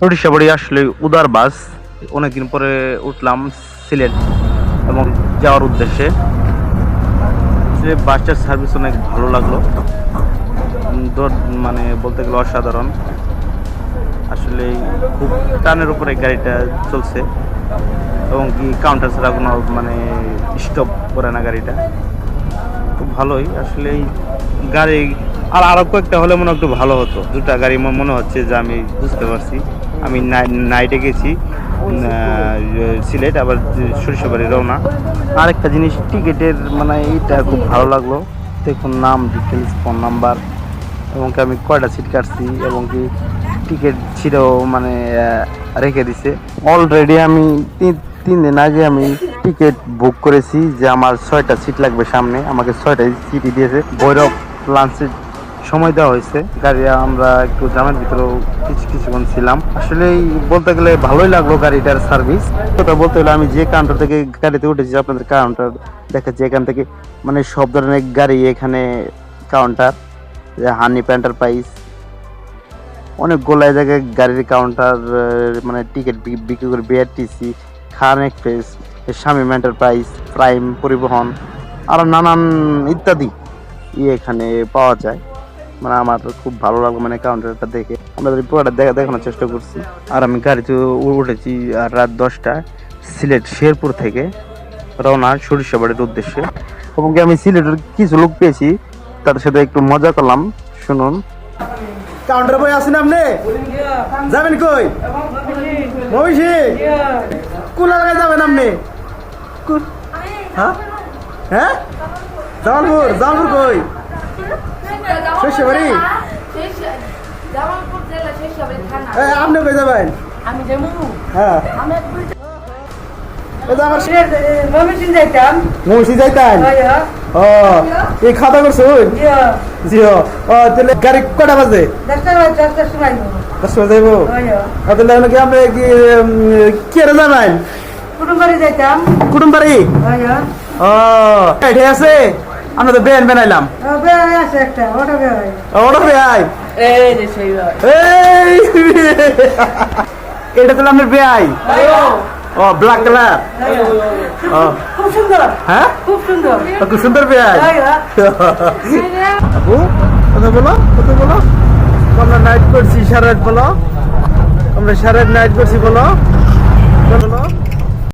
সরিষাবাড়ি আসলে উদার বাস। অনেকদিন পরে উঠলাম সিলেট এবং যাওয়ার উদ্দেশ্যে। যে বাসটার সার্ভিস অনেক ভালো লাগল। মানে বলতে গেলে অসাধারণ। আসলে খুব টানের উপরে গাড়িটা চলছে এবং কি কাউন্টার ছাড়া কোনো মানে স্টপ করে না গাড়িটা। খুব ভালোই। আসলে এই গাড়ি, আর আরও কয়েকটা হলে মনে একটু ভালো হতো। দুটা গাড়ি মনে হচ্ছে যে আমি বুঝতে পারছি। আমি নাইটে গেছি সিলেট, আবার সরিষাবাড়ি রওনা। আরেকটা জিনিস, টিকিটের মানে এইটা খুব ভালো লাগল। দেখুন, নাম ডিটেলস ফোন নাম্বার এবং কি আমি কয়টা সিট কাটছি, এবং কি টিকিট ছিল মানে রেখে দিছে। অলরেডি আমি তিন দিন আগে আমি টিকিট বুক করেছি যে আমার ছয়টা সিট লাগবে সামনে। আমাকে ছয়টা সিটই দিয়েছে। ভৈরব লাঞ্চের সময় দেওয়া হয়েছে। গাড়ি আমরা একটু জামের ভিতরেও কিছু কিছুক্ষণ ছিলাম। আসলে বলতে গেলে ভালোই লাগল গাড়িটার সার্ভিস কথা বলতে গেলে আমি যে কাউন্টার থেকে গাড়িতে উঠেছি, আপনাদের কাউন্টার দেখাচ্ছি এখান থেকে মানে সব ধরনের গাড়ি এখানে কাউন্টার হানি প্যান্টার প্রাইস অনেক গোলায় জায়গায় গাড়ির কাউন্টার মানে টিকিট বিক্রি করে BRTC Khan express Swami enterprise prime Paribahan আরও নানান ইত্যাদি এখানে পাওয়া যায়। মানে আমার খুব ভালো লাগল মানে কাউন্টারটা দেখে। আমরা পুরোটা দেখা দেখানোর চেষ্টা করছি। আর আমি গাড়িতে উঠেছি আর রাত দশটা সিলেট শেরপুর থেকে রওনা সরিষাবাড়ির উদ্দেশ্যে। এবং আমি সিলেটের কিছু লোক পেয়েছি, তাদের সাথে একটু মজা করলাম। শুনুন। কাউন্টার বই আছেন আপনি? যাবেন কই? মহিষি? কোন এলাকায় যাবেন আপনি? হ্যাঁ? হ্যাঁ? জামালপুর জামালপুর কই? শেষবাড়ি? আপনি কই যাবেন? আমি হ্যাঁ। যে আমার মমিন যাইতাম মহিষি যাইতেন ও এই দাওয়া করছুন ও তাহলে গাড়ি কটা বাজে দশটা দশটার সময় যাইবো তাহলে কি আপনি কি উম, কি আর যাবেন কুটুম্বারে যাইতাম ও আছে আমরা তো বেন বেনাইলাম ওটা বেআই এটা তো আমার বেআই ও ব্ল্যাক কালার খুব সুন্দর। হ্যাঁ? খুব সুন্দর। খুব সুন্দর বেআই আপু কথা বলো? কত বলো? আমরা নাইট করছি সারা বলো। আমরা সারা নাইট করছি বলো। বলো?